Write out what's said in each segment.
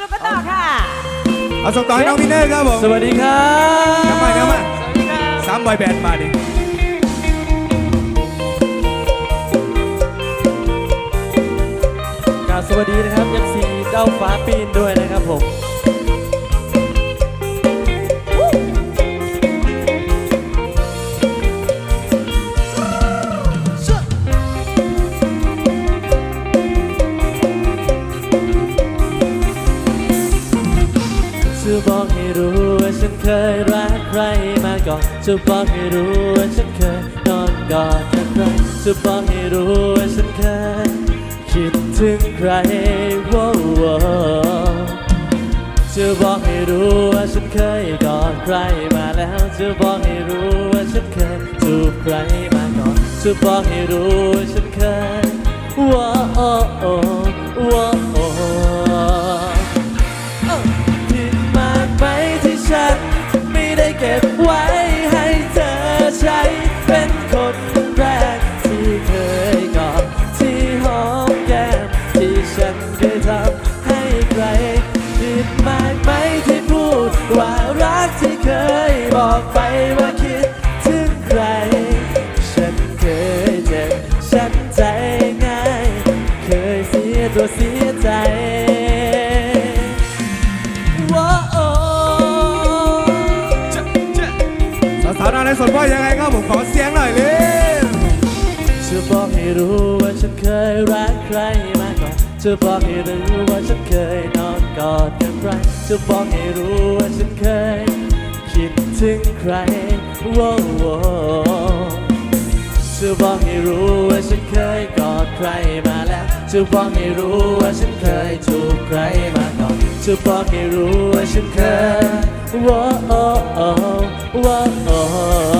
กลับมาต่อค่ะ เอาส่งต่อให้น้องวินเนอร์ครับผมสวัสดีครับกลับมาเดี๋ยวมาสามบอยแบนด์มาดิกราบสวัสดีนะครับยังสีเด้าฟ้าปีนด้วยนะครับผม บอกให้รู้ว่าฉันเคยรักใครมาก่อนจะบอกให้รู้ว่าฉันเคยนอนกอดกับใครจะบอกให้รู้ว่าฉันเคยคิดถึงใครว้าวจะบอกให้รู้ว่าฉันเคยกอดใครมาแล้วจะบอกให้รู้ว่าฉันเคยจูบใครมาก่อนจะบอกให้รู้ว่าฉันเคยว้าว รักที่เคยบอกไปว่าคิดถึงใคร ฉันเคยเจ็บฉันใจง่าย เคยเสียตัวเสียใจสาวๆนาในสนว่ายังไงครับผมขอเสียงหน่อยเลยจะบอกให้รู้ว่าฉันเคยรักใครมาก่อนจะบอกให้รู้ว่าฉันเคยนอนกอดกับใครจะบอกให้รู้ รว้วจะบอกให้รู้ว่าฉันเคยกอดใครมาแล้วจะบอกให้รู้ว่าฉันเคยถูกใครมาก่อนจะบอกให้รู้ว่าฉันเคยว้าวว้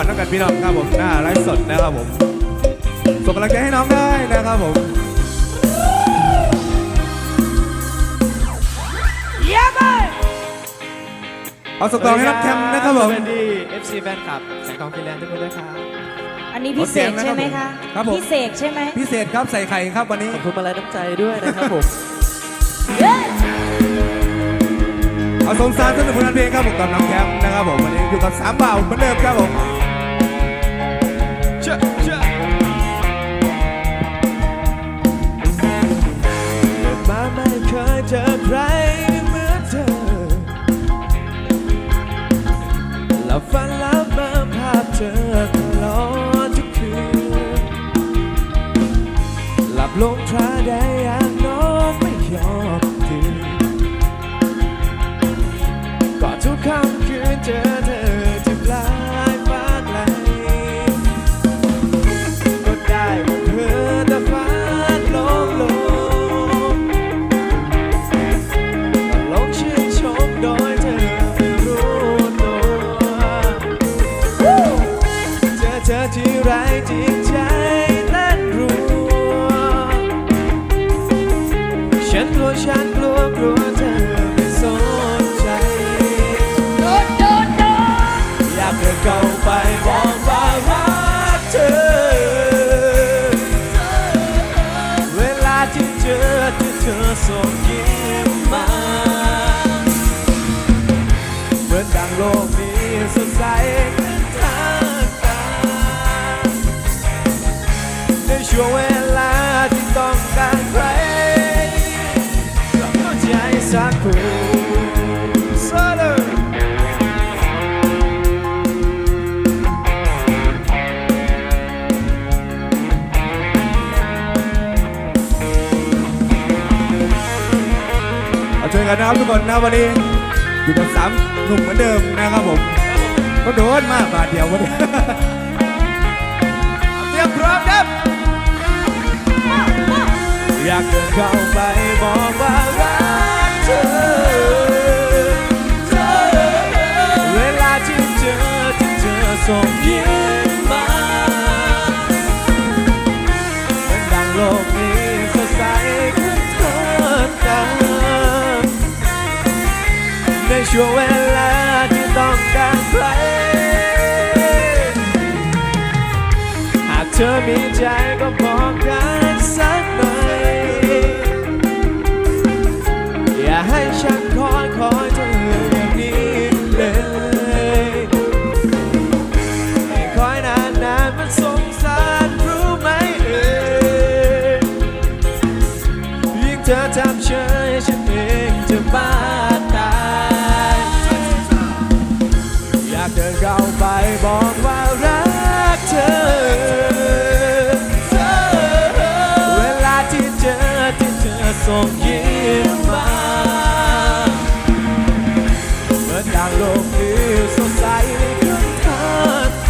เอาฝากน้องกันพี่น้องครับผมหน้าไลฟ์สดนะครับผมส่งกำลังใจให้น้องได้นะครับผมเยี่ยมเลยเอาส่งต่อให้น้องแคมนะครับผมสวัสดี FC แฟนคลับแสงทองฟินแลนด์ทุกคนด้วยครับอันนี้พิเศษใช่ไหมคะครับผมพิเศษใช่ไหมพิเศษครับใส่ไข่ครับวันนี้ขอบคุณมาลัยน้ำใจด้วยนะครับผมเย้เอาสงสารสนุกผลงานเพลงครับผมกับน้องแคมนะครับผมวันนี้อยู่กับสามบ่าวเหมือนเดิมครับผม ธอตลอดทุกคืน หลับลงทราได้อยางนอนไม่ยอมตื่นก่อนทุกค่ำคืนเจอเธอ ฉันกลัวฉันกลัวเธอไม่สนใจโดดโดดโดดอยากเดินเข้าไปบอกว่ารักเธอ เวลาที่เจอที่เธอส่งยิ้มมาเหมือนดังโลกนี้สดใสเป็นทาตาในช่วงเวลาที่ต้องการใคร ช่วยกันนะครับทุกคนนะวันนี้อยู่กับสามหนุ่มเหมือนเดิมนะครับผมก็โดนมากบาทเดียววันนี้เตรียมพร้อมครับอยากเดินเข้าไปบอกว่า ส่งยิ้มมาเป็นดังโลกนี้สดใสขึ้นเถิดกัน ในช่วงเวลาที่ต้องการใครหากเธอมีใจก็บอกกันสักหน่อย อย่าให้ฉันคอยคอยเธอ เธอทำเฉยฉันเองจะบ้าตายอยากเดินเข้าไปบอกว่ารักเธอ เวลาที่เจอที่เธอส่งยิ้มมาเมื่อดังโลกนี้สดใสขึ้นเธอ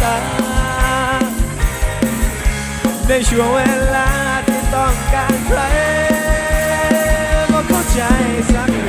ตาในช่วงเวลาที่ต้องการใคร It's not